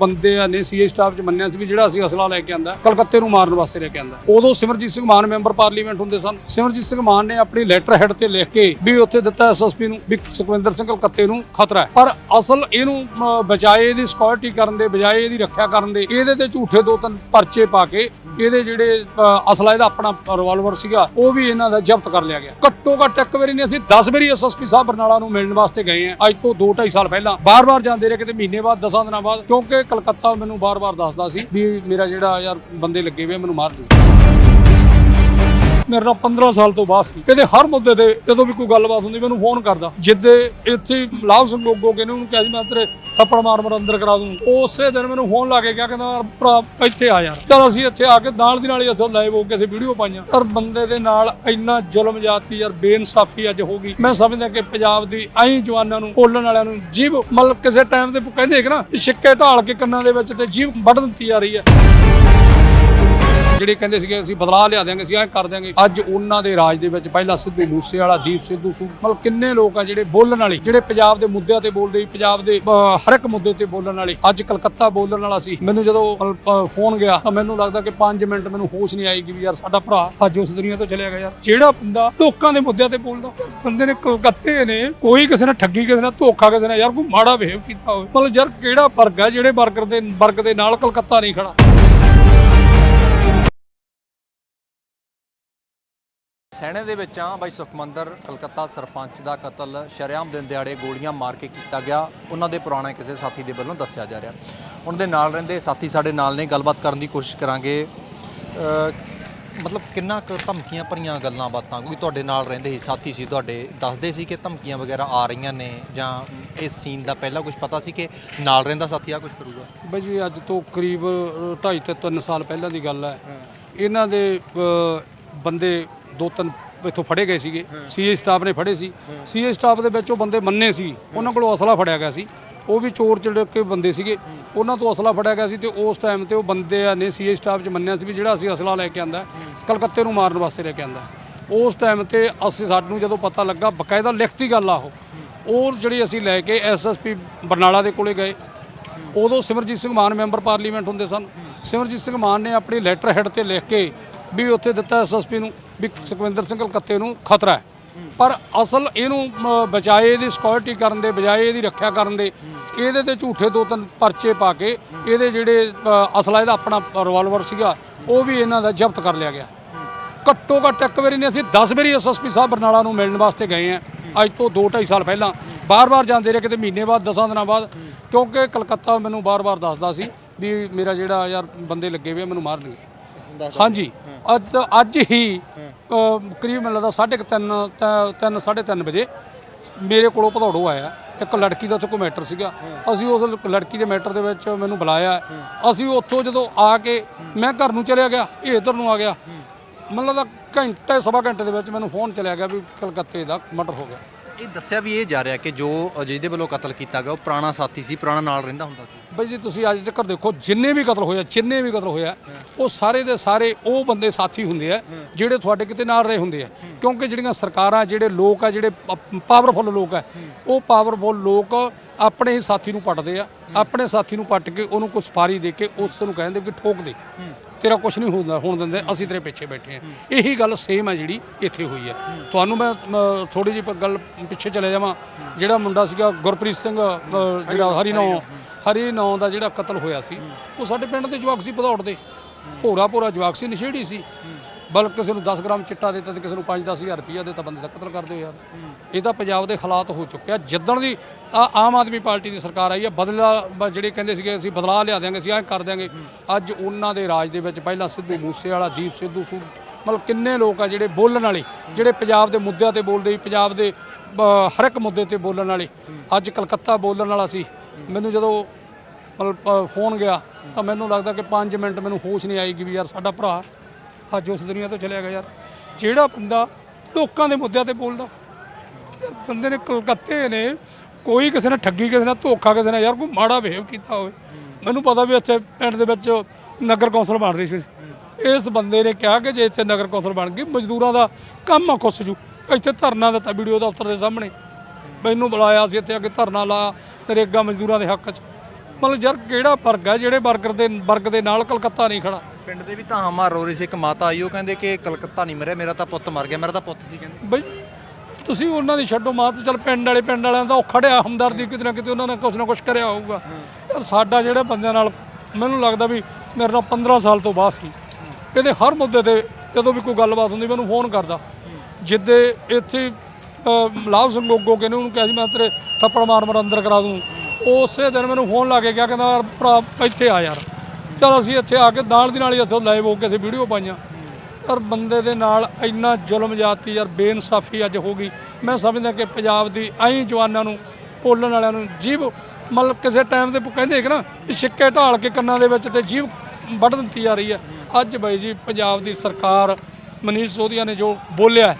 ਬੰਦੇ ਨੇ CA staff ਚ ਮੰਨਿਆ ਸੀ ਵੀ ਜਿਹੜਾ ਅਸੀਂ ਅਸਲਾ ਲੈ ਕੇ ਆਂਦਾ ਕਲਕੱਤੇ ਨੂੰ ਮਾਰਨ ਵਾਸਤੇ ਲੈ ਕੇ ਆਂਦਾ। ਉਦੋਂ ਸਿਮਰਜੀਤ ਸਿੰਘ ਮਾਨ ਮੈਂਬਰ ਪਾਰਲੀਮੈਂਟ ਹੁੰਦੇ ਸਨ। ਸਿਮਰਜੀਤ ਸਿੰਘ ਮਾਨ ਨੇ ਆਪਣੀ ਲੈਟਰ ਹੈਡ ਤੇ ਲਿਖ ਕੇ ਵੀ ਉੱਥੇ ਦਿੱਤਾ ਐਸਐਸਪੀ ਨੂੰ ਵੀ ਸੁਖਵਿੰਦਰ ਸਿੰਘ ਕਲਕੱਤੇ ਨੂੰ ਖਤਰਾ ਹੈ। ਪਰ ਅਸਲ ਇਹਨੂੰ ਅਮ, ਬਚਾਏ ਇਹਦੀ ਸਿਕਿਉਰਿਟੀ ਕਰਨ ਦੇ ਬਜਾਏ ਇਹਦੀ ਰੱਖਿਆ ਕਰਨ ਦੇ ਇਹਦੇ ਤੇ ਝੂਠੇ ਦੋ ਤਿੰਨ ਪਰਚੇ ਪਾ ਕੇ ਇਹਦੇ ਜਿਹੜੇ ਅਸਲਾ ਇਹਦਾ ਆਪਣਾ ਰਿਵਾਲਵਰ ਸੀਗਾ, ਉਹ ਵੀ ਇਹਨਾਂ ਦਾ ਜ਼ਬਤ ਕਰ ਲਿਆ ਗਿਆ। ਘੱਟੋ ਘੱਟ ਇੱਕ ਵਾਰੀ ਨਹੀਂ, ਅਸੀਂ 10 ਵਾਰੀ ਐਸਐਸਪੀ ਸਾਹਿਬ ਬਰਨਾਲਾ ਨੂੰ ਮਿਲਣ ਵਾਸਤੇ ਗਏ ਆ ਅੱਜ ਤੋਂ 2 2.5 ਸਾਲ ਪਹਿਲਾਂ। ਬਾਰ-ਬਾਰ ਜਾਂਦੇ ਰਹੇ, ਕਿਤੇ ਮਹੀਨੇ ਬਾਅਦ 10 ਦਿਨਾਂ ਬਾਅਦ, ਕਿਉਂਕਿ ਕਲਕੱਤਾ ਮੈਨੂੰ ਬਾਰ-ਬਾਰ ਦੱਸਦਾ ਸੀ ਵੀ ਮੇਰਾ ਜਿਹੜਾ ਯਾਰ ਬੰਦੇ ਲੱਗੇ ਹੋਏ ਮੈਨੂੰ ਮਾਰ ਦਿਓ। ਮੇਰੇ ਨਾਲ 15 ਸਾਲ ਤੋਂ ਬਾਅਦ ਸੀ। ਇਹਦੇ ਹਰ ਮੁੱਦੇ ਤੇ ਜਦੋਂ ਵੀ ਕੋਈ ਗੱਲਬਾਤ ਹੁੰਦੀ, ਮੈਨੂੰ ਫੋਨ ਕਰਦਾ। ਜਿੱਦੇ ਇੱਥੇ ਲਾਭ ਸਿੰਘ ਗੋਗੋ ਕਹਿੰਦੇ ਉਹਨੂੰ ਕਿਹਾ ਸੀ ਮੈਂ ਤੇਰੇ ਥੱਪੜ ਮਾਰ ਮਾਰ ਅੰਦਰ ਕਰਾ ਦੂੰ। ਉਸੇ ਦਿਨ ਮੈਨੂੰ ਫੋਨ ਲਾ ਕੇ ਕਿਹਾ ਕਹਿੰਦਾ, ਭਰਾ, ਇੱਥੇ ਆ ਯਾਰ। ਚਲ ਅਸੀਂ ਇੱਥੇ ਆ ਕੇ ਨਾਲ ਦੀ ਨਾਲ ਹੀ ਇੱਥੋਂ ਲਾਈਵ ਹੋ ਕੇ ਅਸੀਂ ਵੀਡੀਓ ਪਾਈਆਂ। ਪਰ ਬੰਦੇ ਦੇ ਨਾਲ ਇੰਨਾ ਜ਼ੁਲਮ ਜਾਤੀ ਯਾਰ, ਬੇਇਨਸਾਫੀ ਅੱਜ ਹੋ ਗਈ। ਮੈਂ ਸਮਝਦਾ ਕਿ ਪੰਜਾਬ ਦੀ ਐਂ ਜਵਾਨਾਂ ਨੂੰ ਬੋਲਣ ਵਾਲਿਆਂ ਨੂੰ ਜੀਭ ਮਤਲਬ ਕਿਸੇ ਟਾਈਮ ਤੇ ਕਹਿੰਦੇ ਕਿ ਨਾ ਵੀ ਢਾਲ ਕੇ ਕੰਨਾਂ ਦੇ ਵਿੱਚ ਤੇ ਜੀਭ ਵੱਢ ਦਿੱਤੀ ਜਾ ਰਹੀ ਹੈ। ਜਿਹੜੇ ਕਹਿੰਦੇ ਸੀਗੇ, ਅਸੀਂ ਬਦਲਾਅ ਲਿਆ ਦਿਆਂਗੇ, ਅਸੀਂ ਐਂ ਕਰ ਦਿਆਂਗੇ। ਅੱਜ ਉਹਨਾਂ ਦੇ ਰਾਜ ਦੇ ਵਿੱਚ ਪਹਿਲਾਂ ਸਿੱਧੂ ਮੂਸੇ ਵਾਲਾ ਦੀਪ ਸਿੱਧੂ ਸੂ ਮਤਲਬ ਕਿੰਨੇ ਲੋਕ ਆ ਜਿਹੜੇ ਬੋਲਣ ਵਾਲੇ? ਜਿਹੜੇ ਪੰਜਾਬ ਦੇ ਮੁੱਦਿਆਂ ਤੇ ਬੋਲਦੇ ਸੀ, ਪੰਜਾਬ ਦੇ ਹਰ ਇੱਕ ਮੁੱਦੇ ਤੇ ਬੋਲਣ ਵਾਲੇ। ਅੱਜ ਕਲਕੱਤਾ ਬੋਲਣ ਵਾਲਾ ਸੀ। ਮੈਨੂੰ ਜਦੋਂ ਫੋਨ ਗਿਆ, ਤਾਂ ਮੈਨੂੰ ਲੱਗਦਾ ਕਿ 5 ਮਿੰਟ ਮੈਨੂੰ ਹੋਸ਼ ਨਹੀਂ ਆਏਗੀ ਵੀ ਯਾਰ ਸਾਡਾ ਭਰਾ ਅੱਜ ਉਸ ਦੁਨੀਆ ਤੋਂ ਚਲਿਆ ਗਿਆ ਯਾਰ। ਜਿਹੜਾ ਬੰਦਾ ਲੋਕਾਂ ਦੇ ਮੁੱਦਿਆਂ ਤੇ ਬੋਲਦਾ ਬੰਦੇ ਨੇ ਕਲਕੱਤੇ ਨੇ, ਕੋਈ ਕਿਸੇ ਨੇ ਠੱਗੀ, ਕਿਸੇ ਨਾਲ ਧੋਖਾ, ਕਿਸੇ ਨੇ ਯਾਰ ਕੋਈ ਮਾੜਾ ਬਿਹੇਵ ਕੀਤਾ ਹੋਵੇ। ਮਤਲਬ ਯਾਰ ਕਿਹੜਾ ਵਰਗ ਹੈ ਜਿਹੜੇ ਵਰਗ ਦੇ ਵਰਗ ਦੇ ਨਾਲ ਕਲਕੱਤਾ ਨਹੀਂ ਖੜਾ? ਸੈਣੇ ਦੇ ਵਿੱਚ ਆ ਬਾਈ ਸੁਖਮੰਦਰ ਕਲਕੱਤਾ ਸਰਪੰਚ ਦਾ ਕਤਲ ਸ਼ਰੇਆਮ ਦਿਨ ਦਿਹਾੜੇ ਗੋਲੀਆਂ ਮਾਰ ਕੇ ਕੀਤਾ ਗਿਆ। ਉਹਨਾਂ ਦੇ ਪੁਰਾਣੇ ਕਿਸੇ ਸਾਥੀ ਦੇ ਵੱਲੋਂ ਦੱਸਿਆ ਜਾ ਰਿਹਾ। ਉਹਨਾਂ ਦੇ ਨਾਲ ਰਹਿੰਦੇ ਸਾਥੀ ਸਾਡੇ ਨਾਲ ਨੇ ਗੱਲਬਾਤ ਕਰਨ ਦੀ ਕੋਸ਼ਿਸ਼ ਕਰਾਂਗੇ। ਮਤਲਬ ਕਿੰਨਾ ਕੁ ਧਮਕੀਆਂ ਭਰੀਆਂ ਗੱਲਾਂ ਬਾਤਾਂ? ਕਿਉਂਕਿ ਤੁਹਾਡੇ ਨਾਲ ਰਹਿੰਦੇ ਸੀ ਸਾਥੀ ਸੀ ਤੁਹਾਡੇ ਦੱਸਦੇ ਸੀ ਕਿ ਧਮਕੀਆਂ ਵਗੈਰਾ ਆ ਰਹੀਆਂ ਨੇ ਜਾਂ ਇਸ ਸੀਨ ਦਾ ਪਹਿਲਾਂ ਕੁਝ ਪਤਾ ਸੀ ਕਿ ਨਾਲ ਰਹਿੰਦਾ ਸਾਥੀ ਆ ਕੁਝ ਕਰੂਗਾ? ਬਾਈ ਜੀ ਅੱਜ ਤੋਂ ਕਰੀਬ 2.5 ਤੇ 3 ਸਾਲ ਪਹਿਲਾਂ ਦੀ ਗੱਲ ਹੈ। ਇਹਨਾਂ ਦੇ ਬੰਦੇ ਦੋ ਤਿੰਨ ਇੱਥੋਂ ਫੜੇ ਗਏ ਸੀਗੇ। ਸੀਏ ਸਟਾਫ ਨੇ ਫੜੇ ਸੀ। ਸੀਏ ਸਟਾਫ ਦੇ ਵਿੱਚ ਉਹ ਬੰਦੇ ਮੰਨੇ ਸੀ। ਉਹਨਾਂ ਕੋਲੋਂ ਅਸਲਾ ਫੜਿਆ ਗਿਆ ਸੀ। ਉਹ ਵੀ ਚੋਰ ਚੜਕੇ ਬੰਦੇ ਸੀਗੇ। ਉਹਨਾਂ ਤੋਂ ਅਸਲਾ ਫੜਿਆ ਗਿਆ ਸੀ ਤੇ ਉਸ ਟਾਈਮ ਤੇ ਉਹ ਬੰਦੇ ਨੇ ਸੀਏ ਸਟਾਫ 'ਚ ਮੰਨਿਆ ਸੀ ਵੀ ਜਿਹੜਾ ਅਸੀਂ ਅਸਲਾ ਲੈ ਕੇ ਆਂਦਾ, ਕਲਕੱਤੇ ਨੂੰ ਮਾਰਨ ਵਾਸਤੇ ਲੈ ਕੇ ਆਂਦਾ। ਉਸ ਟਾਈਮ ਤੇ ਅਸੀਂ ਸਾਨੂੰ ਜਦੋਂ ਪਤਾ ਲੱਗਾ, ਬਕਾਇਦਾ ਲਿਖਤੀ ਗੱਲ ਆ ਉਹ। ਉਹ ਜਿਹੜੀ ਅਸੀਂ ਲੈ ਕੇ ਐਸਐਸਪੀ ਬਰਨਾਲਾ ਦੇ ਕੋਲੇ ਗਏ। ਉਦੋਂ ਸਿਮਰਜੀਤ ਸਿੰਘ ਮਾਨ ਮੈਂਬਰ ਪਾਰਲੀਮੈਂਟ ਹੁੰਦੇ ਸਨ। ਸਿਮਰਜੀਤ ਸਿੰਘ ਮਾਨ ਨੇ ਆਪਣੀ ਲੈਟਰ ਹੈਡ ਤੇ ਲਿਖ ਕੇ ਵੀ ਉੱਥੇ ਦਿੱਤਾ ਐਸਐਸਪੀ ਨੂੰ। ਵੀ ਸੁਖਵਿੰਦਰ ਸਿੰਘ ਕਲਕੱਤੇ ਨੂੰ ਖਤਰਾ ਹੈ। ਪਰ ਅਸਲ ਇਹਨੂੰ ਬਚਾਏ ਇਹਦੀ ਸਿਕਿਉਰਿਟੀ ਕਰਨ ਦੇ ਬਜਾਏ ਇਹਦੀ ਰੱਖਿਆ ਕਰਨ ਦੇ ਇਹਦੇ ਤੇ ਝੂਠੇ ਦੋ ਤਿੰਨ ਪਰਚੇ ਪਾ ਕੇ ਇਹਦੇ ਜਿਹੜੇ ਅਸਲਾ ਇਹਦਾ ਆਪਣਾ ਰਿਵਾਲਵਰ ਸੀਗਾ ਉਹ ਵੀ ਇਹਨਾਂ ਦਾ ਜ਼ਬਤ ਕਰ ਲਿਆ ਗਿਆ। ਘੱਟੋ ਘੱਟ ਇੱਕ ਵਾਰੀ ਨਹੀਂ ਅਸੀਂ 10 ਵਾਰੀ ਐਸਐਸਪੀ ਸਾਹਿਬ ਬਰਨਾਲਾ ਨੂੰ ਮਿਲਣ ਵਾਸਤੇ ਗਏ ਆ ਅੱਜ ਤੋਂ 2 2.5 ਸਾਲ ਪਹਿਲਾਂ। ਬਾਰ-ਬਾਰ ਜਾਂਦੇ ਰਹੇ ਕਿਤੇ ਮਹੀਨੇ ਬਾਅਦ 10 ਦਿਨਾਂ ਬਾਅਦ ਕਿਉਂਕਿ ਕਲਕੱਤਾ ਮੈਨੂੰ ਬਾਰ-ਬਾਰ ਦੱਸਦਾ ਸੀ ਵੀ ਮੇਰਾ ਜਿਹੜਾ ਯਾਰ ਬੰਦੇ ਲੱਗੇ ਹੋਏ ਮੈਨੂੰ ਮਾਰਨਗੇ। ਹਾਂਜੀ। ਅੱਜ ਅੱਜ ਹੀ। ਕਰੀਬ ਮੈਨੂੰ ਲੱਗਦਾ 3:30 3 3:30 ਵਜੇ ਮੇਰੇ ਕੋਲੋਂ ਭਦੌੜੋ ਆਇਆ। ਇੱਕ ਲੜਕੀ ਦਾ ਉੱਥੇ ਕੋਈ ਮੈਟਰ ਸੀਗਾ। ਅਸੀਂ ਉਸ ਲੜਕੀ ਦੇ ਮੈਟਰ ਦੇ ਵਿੱਚ ਮੈਨੂੰ ਬੁਲਾਇਆ। ਅਸੀਂ ਉੱਥੋਂ ਜਦੋਂ ਆ ਕੇ ਮੈਂ ਘਰ ਨੂੰ ਚਲਿਆ ਗਿਆ ਇਹ ਇੱਧਰ ਨੂੰ ਆ ਗਿਆ। ਮੈਨੂੰ ਲੱਗਦਾ ਘੰਟੇ ਸਵਾ ਘੰਟੇ ਦੇ ਵਿੱਚ ਮੈਨੂੰ ਫੋਨ ਚਲਿਆ ਗਿਆ ਵੀ ਕਲਕੱਤੇ ਦਾ ਮਰਡਰ ਹੋ ਗਿਆ। ਇਹ ਦੱਸਿਆ ਵੀ ਇਹ ਜਾ ਰਿਹਾ ਕਿ ਜੋ ਜਿਹਦੇ ਵੱਲੋਂ ਕਤਲ ਕੀਤਾ ਗਿਆ ਉਹ ਪੁਰਾਣਾ ਸਾਥੀ ਸੀ ਪੁਰਾਣਾ ਨਾਲ ਰਹਿੰਦਾ ਹੁੰਦਾ ਸੀ। ਬਈ ਜੀ ਤੁਸੀਂ ਅੱਜ ਤੱਕ ਦੇਖੋ, ਜਿੰਨੇ ਵੀ ਕਤਲ ਹੋਇਆ ਜਿੰਨੇ ਵੀ ਕਤਲ ਹੋਇਆ ਉਹ ਸਾਰੇ ਦੇ ਸਾਰੇ ਉਹ ਬੰਦੇ ਸਾਥੀ ਹੁੰਦੇ ਆ, ਜਿਹੜੇ ਤੁਹਾਡੇ ਕਿਤੇ ਨਾਲ ਰਹੇ ਹੁੰਦੇ ਆ। ਕਿਉਂਕਿ ਜਿਹੜੀਆਂ ਸਰਕਾਰਾਂ, ਜਿਹੜੇ ਲੋਕ ਆ, ਜਿਹੜੇ ਪਾਵਰਫੁਲ ਲੋਕ ਆ, ਉਹ ਪਾਵਰਫੁਲ ਲੋਕ ਆਪਣੇ ਹੀ ਸਾਥੀ ਨੂੰ ਪੱਟਦੇ ਆ ਆਪਣੇ ਸਾਥੀ ਨੂੰ ਪੱਟ ਕੇ ਉਹਨੂੰ ਕੋਈ ਸਫਾਰੀ ਦੇ ਕੇ ਉਸ ਨੂੰ ਕਹਿੰਦੇ ਕਿ ਠੋਕ ਦੇ। ਤੇਰਾ ਕੁਝ ਨਹੀਂ ਹੁੰਦਾ ਹੋਣ ਦਿੰਦੇ ਅਸੀਂ ਤੇਰੇ ਪਿੱਛੇ ਬੈਠੇ ਆ। ਇਹੀ ਗੱਲ ਸੇਮ ਹੈ ਜਿਹੜੀ ਇੱਥੇ ਹੋਈ ਹੈ। ਤੁਹਾਨੂੰ ਮੈਂ ਥੋੜੀ ਜਿਹੀ ਗੱਲ ਪਿੱਛੇ ਚਲੇ ਜਾਵਾਂ। ਜਿਹੜਾ ਮੁੰਡਾ ਸੀਗਾ ਗੁਰਪ੍ਰੀਤ ਸਿੰਘ ਜਿਹੜਾ ਹਰੀ ਨੌ ਹਰੀ ਨੌ ਦਾ ਜਿਹੜਾ ਕਤਲ ਹੋਇਆ ਸੀ ਉਹ ਸਾਡੇ ਪਿੰਡ ਦੇ ਜਵਾਕ ਸੀ ਭਦੌੜ ਦੇ। ਭੋਰਾ ਭੋਰਾ ਜਵਾਕ ਸੀ ਨਸ਼ੇੜੀ ਸੀ। ਬਲ ਕਿਸੇ ਨੂੰ 10 ਗ੍ਰਾਮ ਚਿੱਟਾ ਦਿੱਤਾ ਤੇ ਕਿਸੇ ਨੂੰ 5-10 ਹਜ਼ਾਰ ਰੁਪਈਆ ਦਿੱਤਾ, ਬੰਦੇ ਦਾ ਕਤਲ ਕਰਦੇ ਹੋ ਯਾਰ। ਇਹ ਤਾਂ ਪੰਜਾਬ ਦੇ ਹਾਲਾਤ ਹੋ ਚੁੱਕਿਆ ਜਿੱਦਣ ਦੀ ਆ ਆਮ ਆਦਮੀ ਪਾਰਟੀ ਦੀ ਸਰਕਾਰ ਆਈ ਹੈ ਬਦਲਾ ਜਿਹੜੇ ਕਹਿੰਦੇ ਸੀਗੇ, ਅਸੀਂ ਬਦਲਾ ਲਿਆ ਦਿਆਂਗੇ, ਅਸੀਂ ਐਂ ਕਰ ਦਿਆਂਗੇ। ਅੱਜ ਉਹਨਾਂ ਦੇ ਰਾਜ ਦੇ ਵਿੱਚ ਪਹਿਲਾਂ ਸਿੱਧੂ ਮੂਸੇ ਵਾਲਾ ਦੀਪ ਸਿੱਧੂ ਸੂ ਮਤਲਬ ਕਿੰਨੇ ਲੋਕ ਆ ਜਿਹੜੇ ਬੋਲਣ ਵਾਲੇ, ਜਿਹੜੇ ਪੰਜਾਬ ਦੇ ਮੁੱਦਿਆਂ ਤੇ ਬੋਲਦੇ ਪੰਜਾਬ ਦੇ ਹਰ ਇੱਕ ਮੁੱਦੇ ਤੇ ਬੋਲਣ ਵਾਲੇ। ਅੱਜ ਕਲਕੱਤਾ ਬੋਲਣ ਵਾਲਾ ਸੀ। ਮੈਨੂੰ ਜਦੋਂ ਮਤਲਬ ਫੋਨ ਗਿਆ ਤਾਂ ਮੈਨੂੰ ਲੱਗਦਾ ਕਿ 5 ਮਿੰਟ ਮੈਨੂੰ ਹੋਸ਼ ਨਹੀਂ ਆਏਗੀ ਵੀ ਯਾਰ ਸਾਡਾ ਭਰਾ ਅੱਜ ਉਸ ਦੁਨੀਆ ਤੋਂ ਚਲਿਆ ਗਿਆ ਯਾਰ। ਜਿਹੜਾ ਬੰਦਾ ਲੋਕਾਂ ਦੇ ਮੁੱਦਿਆਂ ਤੇ ਬੋਲਦਾ ਯਾਰ ਬੰਦੇ ਨੇ ਕਲਕੱਤੇ ਨੇ ਕੋਈ ਕਿਸੇ ਨੇ ਠੱਗੀ, ਕਿਸੇ ਨਾਲ ਧੋਖਾ, ਕਿਸੇ ਨੇ ਯਾਰ ਕੋਈ ਮਾੜਾ ਬਿਹੇਵ ਕੀਤਾ ਹੋਵੇ। ਮੈਨੂੰ ਪਤਾ ਵੀ ਇੱਥੇ ਪਿੰਡ ਦੇ ਵਿੱਚ ਨਗਰ ਕੌਂਸਲ ਬਣ ਰਹੀ ਸੀ। ਇਸ ਬੰਦੇ ਨੇ ਕਿਹਾ ਕਿ ਜੇ ਇੱਥੇ ਨਗਰ ਕੌਂਸਲ ਬਣ ਗਈ, ਮਜ਼ਦੂਰਾਂ ਦਾ ਕੰਮ ਆ ਖੁੱਸ ਜੂ। ਇੱਥੇ ਧਰਨਾ ਦਿੱਤਾ ਵੀਡੀਓ ਦਫ਼ਤਰ ਦੇ ਸਾਹਮਣੇ। ਮੈਨੂੰ ਬੁਲਾਇਆ ਸੀ ਇੱਥੇ ਅੱਗੇ ਧਰਨਾ ਲਾਇਆ ਨਰੇਗਾ ਮਜ਼ਦੂਰਾਂ ਦੇ ਹੱਕ 'ਚ। ਮਤਲਬ ਯਾਰ ਕਿਹੜਾ ਵਰਗ ਹੈ ਜਿਹੜੇ ਵਰਗ ਦੇ ਵਰਗ ਦੇ ਨਾਲ ਕਲਕੱਤਾ ਨਹੀਂ ਖੜਾ? ਪਿੰਡ ਦੇ ਵੀ ਤਾਂ ਮਾਰ ਰੋ ਰਹੀ ਸੀ ਇੱਕ ਮਾਤਾ ਆਈ ਉਹ ਕਹਿੰਦੇ ਕਿ ਕਲਕੱਤਾ ਨਹੀਂ ਮਰਿਆ ਮੇਰਾ ਤਾਂ ਪੁੱਤ ਮਰ ਗਿਆ ਮੇਰਾ ਤਾਂ ਪੁੱਤ ਸੀ ਕਹਿੰਦੇ। ਬਈ ਤੁਸੀਂ ਉਹਨਾਂ ਦੀ ਛੱਡੋ ਮਾਤ ਚੱਲ ਪਿੰਡ ਵਾਲੇ ਪਿੰਡ ਵਾਲਿਆਂ ਦਾ ਉਹ ਖੜਿਆ ਹਮਦਰਦੀ ਕਿਤੇ ਨਾ ਕਿਤੇ ਉਹਨਾਂ ਨੇ ਕੁਛ ਨਾ ਕੁਛ ਕਰਿਆ ਹੋਊਗਾ। ਯਾਰ ਸਾਡਾ ਜਿਹੜੇ ਬੰਦਿਆਂ ਨਾਲ ਮੈਨੂੰ ਲੱਗਦਾ ਵੀ ਮੇਰੇ ਨਾਲ 15 ਸਾਲ ਤੋਂ ਬਾਅਦ ਸੀ। ਇਹਦੇ ਹਰ ਮੁੱਦੇ ਤੇ ਜਦੋਂ ਵੀ ਕੋਈ ਗੱਲਬਾਤ ਹੁੰਦੀ ਮੈਨੂੰ ਫੋਨ ਕਰਦਾ। ਜਿੱਦੇ ਇੱਥੇ ਲਾਭ ਸਿੰਘ ਗੋਗੋ ਕਹਿੰਦੇ ਉਹਨੂੰ ਕਿਹਾ ਸੀ ਮੈਂ ਤੇਰੇ ਥੱਪੜ ਮਾਰ ਮਾਰ ਅੰਦਰ ਕਰਾ ਦੂੰ। ਉਸੇ ਦਿਨ ਮੈਨੂੰ ਫੋਨ ਲਾ ਕੇ ਕਿਹਾ ਕਹਿੰਦਾ ਯਾਰ ਭਰਾ ਇੱਥੇ ਆ ਯਾਰ। ਚਲ ਅਸੀਂ ਇੱਥੇ ਆ ਕੇ ਨਾਲ ਦੀ ਨਾਲ ਹੀ ਇੱਥੋਂ ਲਾਈਵ ਹੋ ਕੇ ਅਸੀਂ ਵੀਡੀਓ ਪਾਈਆਂ। ਯਾਰ ਬੰਦੇ ਦੇ ਨਾਲ ਇੰਨਾ ਜ਼ੁਲਮ ਜਾਤੀ, ਯਾਰ ਬੇਇਨਸਾਫੀ ਅੱਜ ਹੋ ਗਈ। ਮੈਂ ਸਮਝਦਾ ਕਿ ਪੰਜਾਬ ਦੀ ਐਂ ਜਵਾਨਾਂ ਨੂੰ ਪੋਲਣ ਵਾਲਿਆਂ ਨੂੰ ਜੀਭ, ਮਤਲਬ ਕਿਸੇ ਟਾਈਮ ਤੇ ਕਹਿੰਦੇ ਕਿ ਨਾ ਛਿੱਕੇ ਢਾਲ ਕੇ ਕੰਨਾਂ ਦੇ ਵਿੱਚ ਤੇ ਜੀਭ ਵੱਢ ਦਿੱਤੀ ਜਾ ਰਹੀ ਹੈ। ਅੱਜ ਬਾਈ ਜੀ, ਪੰਜਾਬ ਦੀ ਸਰਕਾਰ ਮਨੀਸ਼ ਸੋਧੀਆ ਨੇ ਜੋ ਬੋਲਿਆ